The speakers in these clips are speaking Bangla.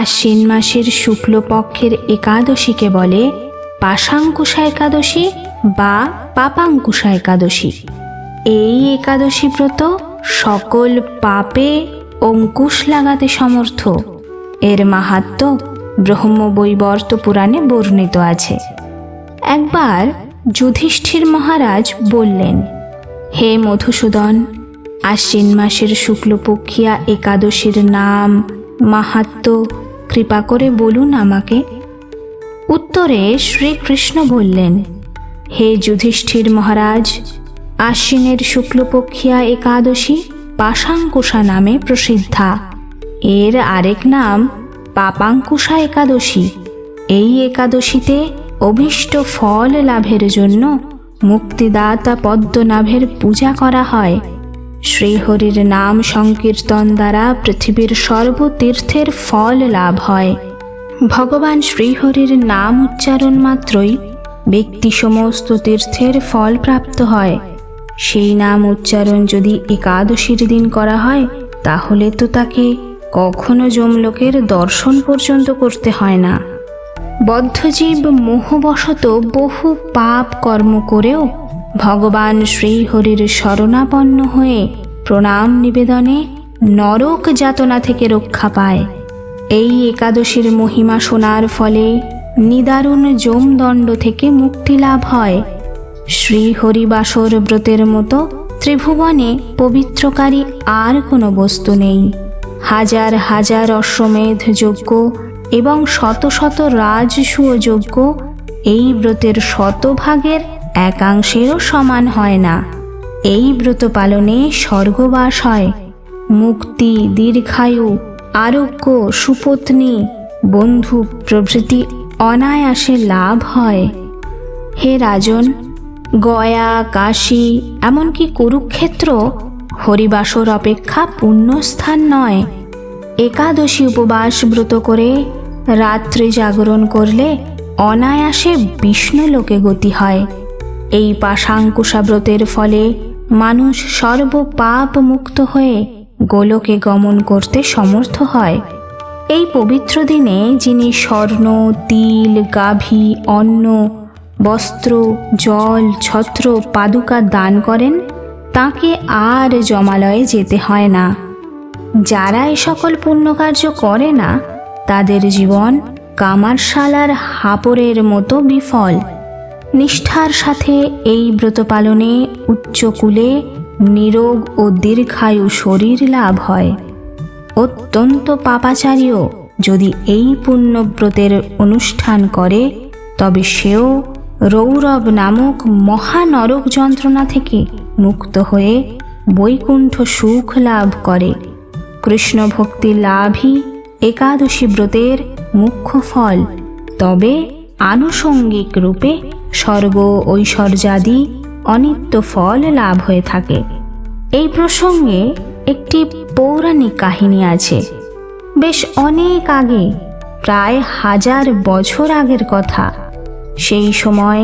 আশ্বিন মাসের শুক্লপক্ষের একাদশীকে বলে পাশাঙ্কুশা একাদশী বা পাপাঙ্কুশা একাদশী। এই একাদশী ব্রত সকল পাপে অঙ্কুশ লাগাতে সমর্থ। এর মাহাত্ম ব্রহ্মবৈবর্ত পুরাণে বর্ণিত আছে। একবার যুধিষ্ঠির মহারাজ বললেন, হে মধুসূদন, আশ্বিন মাসের শুক্লপক্ষিয়া একাদশীর নাম মাহাত্ম কৃপা করে বলুন আমাকে। উত্তরে শ্রীকৃষ্ণ বললেন, হে যুধিষ্ঠির মহারাজ, আশ্বিনের শুক্লপক্ষিয়া একাদশী পাশাঙ্কুশা নামে প্রসিদ্ধা। এর আরেক নাম পাপাঙ্কুশা একাদশী। এই একাদশীতে অভীষ্ট ফল লাভের জন্য মুক্তিদাতা পদ্মনাভের পূজা করা হয়। শ্রীহরির নাম সংকীর্তন দ্বারা পৃথিবীর সর্বতীর্থের ফল লাভ হয়। ভগবান শ্রীহরির নাম উচ্চারণ মাত্রই ব্যক্তি সমস্ত তীর্থের ফল প্রাপ্ত হয়। সেই নাম উচ্চারণ যদি একাদশীর দিন করা হয়, তাহলে তো তাকে কখনো যমলোকের দর্শন পর্যন্ত করতে হয় না। বদ্ধজীব মোহবশত বহু পাপ কর্ম করেও ভগবান শ্রীহরির শরণাপন্ন হয়ে প্রণাম নিবেদনে নরক যাতনা থেকে রক্ষা পায়। এই একাদশীর মহিমা শোনার ফলে নিদারুণ যমদণ্ড থেকে মুক্তি লাভ হয়। শ্রীহরিবাসর ব্রতের মতো ত্রিভুবনে পবিত্রকারী আর কোনো বস্তু নেই। হাজার হাজার অশ্বমেধ যজ্ঞ এবং শত শত রাজসূয় যজ্ঞ এই ব্রতের শতভাগের একাংশেরও সমান হয় না। এই ব্রত পালনে স্বর্গবাস হয়। মুক্তি, দীর্ঘায়ু, আরোগ্য, সুপত্নী, বন্ধু প্রভৃতি অনায়াসে লাভ হয়। হে রাজন, গয়া, কাশী, এমনকি কুরুক্ষেত্র হরিবাসর অপেক্ষা পুণ্যস্থান নয়। একাদশী উপবাস ব্রত করে রাত্রি জাগরণ করলে অনায়াসে বিষ্ণু লোকে গতি হয়। এই পাশাঙ্কুশা ব্রতের ফলে মানুষ সর্ব পাপ মুক্ত হয়ে গোলকে গমন করতে সমর্থ হয়। এই পবিত্র দিনে যিনি স্বর্ণ, তিল, গাভী, অন্ন, বস্ত্র, জল, ছত্র, পাদুকা দান করেন, তাকে আর জমালয়ে যেতে হয় না। যারা এই সকল পুণ্যকার্য করে না, তাদের জীবন কামারশালার হাপরের মতো বিফল। নিষ্ঠার সাথে এই ব্রত পালনে উচ্চকূলে নিরোগ ও দীর্ঘায়ু শরীর লাভ হয়। অত্যন্ত পাপাচারীও যদি এই পুণ্যব্রতের অনুষ্ঠান করে, তবে সেও রৌরব নামক মহানরক যন্ত্রণা থেকে মুক্ত হয়ে বৈকুণ্ঠ সুখ লাভ করে। কৃষ্ণ ভক্তি লাভই একাদশী ব্রতের মুখ্য ফল। তবে আনুষঙ্গিক রূপে স্বর্গ, ঐশ্বর্যাদি অনিত্য ফল লাভ হয়ে থাকে। এই প্রসঙ্গে একটি পৌরাণিক কাহিনী আছে। বেশ অনেক আগে, প্রায় হাজার বছর আগের কথা, সেই সময়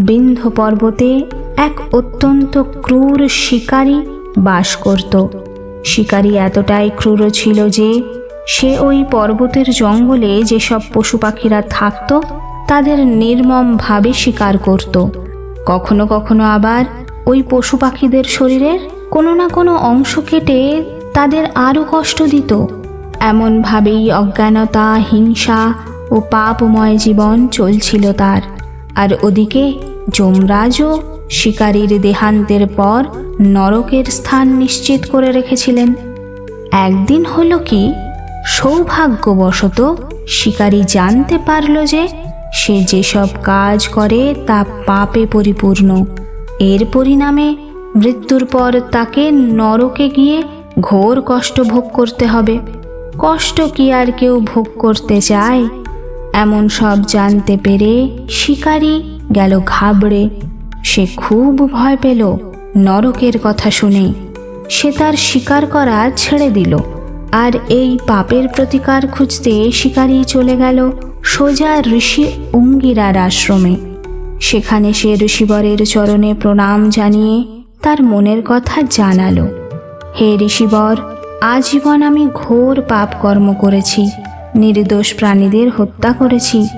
বিন্ধ পর্বতে এক অত্যন্ত ক্রূর শিকারী বাস করত। শিকারী এতটাই ক্রূর ছিল যে, সে ওই পর্বতের জঙ্গলে যেসব পশু পাখিরা থাকত তাদের নির্মমভাবে শিকার করত। কখনো কখনো আবার ওই পশু পাখিদের শরীরের কোনো না কোনো অংশ কেটে তাদের আরও কষ্ট দিত। এমনভাবেই অজ্ঞানতা, হিংসা ও পাপময় জীবন চলছিল তার। আর ওদিকে যমরাজও শিকারীর দেহান্তের পর নরকের স্থান নিশ্চিত করে রেখেছিলেন। একদিন হলো কি, সৌভাগ্যবশত শিকারী জানতে পারল যে সে যেসব কাজ করে তা পাপে পরিপূর্ণ। এর পরিণামে মৃত্যুর পর তাকে নরকে গিয়ে ঘোর কষ্ট ভোগ করতে হবে। কষ্ট কি আর কেউ ভোগ করতে চায়? এমন সব জানতে পেরে শিকারী গেল ঘাবড়ে। সে খুব ভয় পেল নরকের কথা শুনে। সে তার শিকার করা ছেড়ে দিল। আর এই পাপের প্রতিকার খুঁজতে শিকারী চলে গেল। সোজা ঋষি অঙ্গিরার আশ্রমে। সেখানে সে ঋষিবরের চরণে প্রণাম জানিয়ে তার মনের কথা জানালো। হে ঋষিবর, আজীবন আমি ঘোর পাপ কর্ম করেছি, নির্দোষ প্রাণীদের হত্যা করেছি,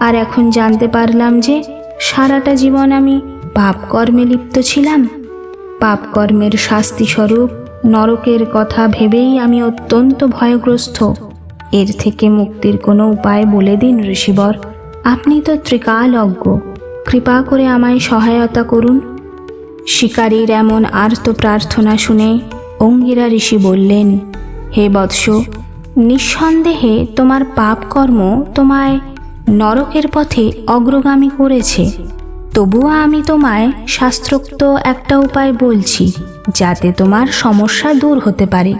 আর এখন জানতে পারলাম যে সারাটা জীবন আমি পাপকর্মে লিপ্ত ছিলাম। পাপকর্মের শাস্তিস্বরূপ নরকের কথা ভেবেই আমি অত্যন্ত ভয়গ্রস্ত। এর থেকে মুক্তির কোনো উপায় বলে দিন ঋষিবর। আপনি তো ত্রিকালজ্ঞ। কৃপা করে আমায় সহায়তা করুন। শিকারীর এমন আর্ত প্রার্থনা শুনে অঙ্গিরা ঋষি বললেন, হে বৎস, নিঃসন্দেহে তোমার পাপকর্ম তোমায় নরকের পথে অগ্রগামী করেছে। তবুও আমি তোমায় শাস্ত্রোক্ত একটা উপায় বলছি, যাতে তোমার সমস্যা দূর হতে পারে।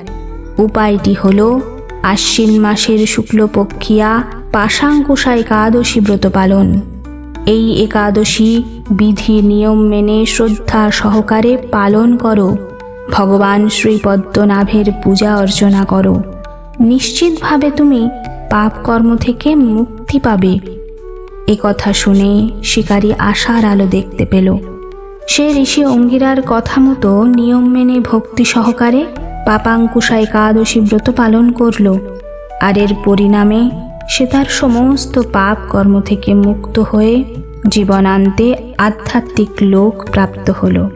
উপায়টি হলো আশ্বিন মাসের শুক্লপক্ষিয়া পাশাঙ্কুশা একাদশী ব্রত পালন। এই একাদশী বিধি নিয়ম মেনে শ্রদ্ধা সহকারে পালন করো। ভগবান শ্রীপদ্মনাভের পূজা অর্চনা করো। নিশ্চিতভাবে তুমি পাপ কর্ম থেকে মুক্তি পাবে। এ কথা শুনে শিকারী আশার আলো দেখতে পেল। সে ঋষি অঙ্গিরার কথা মতো নিয়ম মেনে ভক্তি সহকারে পাপাঙ্কুশা একাদশী ব্রত পালন করল। আর এর পরিণামে সে তার সমস্ত পাপ কর্ম থেকে মুক্ত হয়ে জীবনান্তে আধ্যাত্মিক লোক প্রাপ্ত হলো।